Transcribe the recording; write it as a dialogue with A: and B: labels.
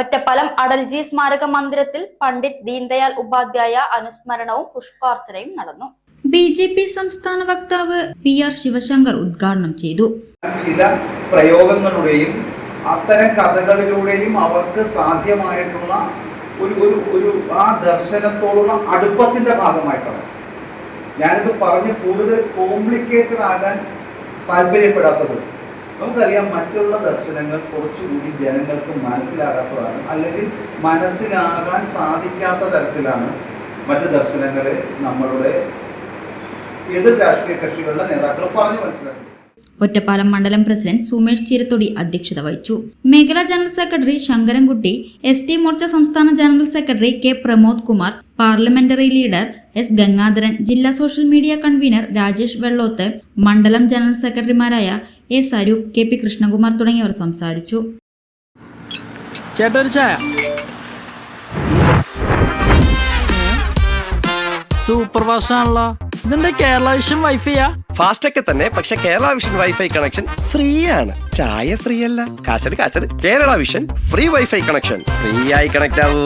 A: ഒറ്റപ്പാലം അടൽജി സ്മാരക മന്ദിരത്തിൽ പണ്ഡിറ്റ് ദീൻദയാൽ ഉപാധ്യായ അനുസ്മരണവും പുഷ്പാർച്ചനയും നടന്നു.
B: ബി ജെ പി സംസ്ഥാന വക്താവ് പി ആർ ശിവശങ്കർ ഉദ്ഘാടനം ചെയ്തു.
C: ചില പ്രയോഗങ്ങളുടെയും അത്തരം കഥകളിലൂടെയും അവർക്ക് സാധ്യമായിട്ടുള്ള ഒരു ഒരു ഒരു ആ ദർശനത്തോടുള്ള അടുപ്പത്തിന്റെ ഭാഗമായിട്ടാണ്. ഞാനിത് പറഞ്ഞ് കൂടുതൽ കോംപ്ലിക്കേറ്റഡ് ആകാൻ താല്പര്യപ്പെടാത്തത്. നമുക്കറിയാം മറ്റുള്ള ദർശനങ്ങൾ കുറച്ചുകൂടി ജനങ്ങൾക്ക് മനസ്സിലാകാത്തതാണ്. അല്ലെങ്കിൽ മനസ്സിലാകാൻ സാധിക്കാത്ത തരത്തിലാണ് മറ്റ് ദർശനങ്ങളെ നമ്മളുടെ എതിർ രാഷ്ട്രീയ കക്ഷികളുടെ നേതാക്കൾ പറഞ്ഞു മനസ്സിലാക്കുന്നത്.
B: ഒറ്റപ്പാലം മണ്ഡലം പ്രസിഡന്റ് സുമേഷ് ചീരത്തൊടി അധ്യക്ഷത വഹിച്ചു. മേഖലാ general secretary Sankarankutty S T Morcha സംസ്ഥാന general secretary K Pramod Kumar parliamentary leader S Gangadharan ജില്ലാ social media convener Rajesh Vellothu മണ്ഡലം ജനറൽ സെക്രട്ടറിമാരായ A Saroop K P Krishnakumar തുടങ്ങിയവർ സംസാരിച്ചു.
D: ചായ. സൂപ്പർ ഫാസ്റ്റ് ആണല്ലോ ഇതെന്താ കേരള വിഷൻ വൈഫൈയാ
E: ഫാസ്റ്റ് ഒക്കെ തന്നെ പക്ഷെ Kerala vision wifi connection free ആണ് ചായ ഫ്രീ അല്ല കാശട് കാശട്. Kerala vision free wifi connection. Free ആയി കണക്ട് ആവൂ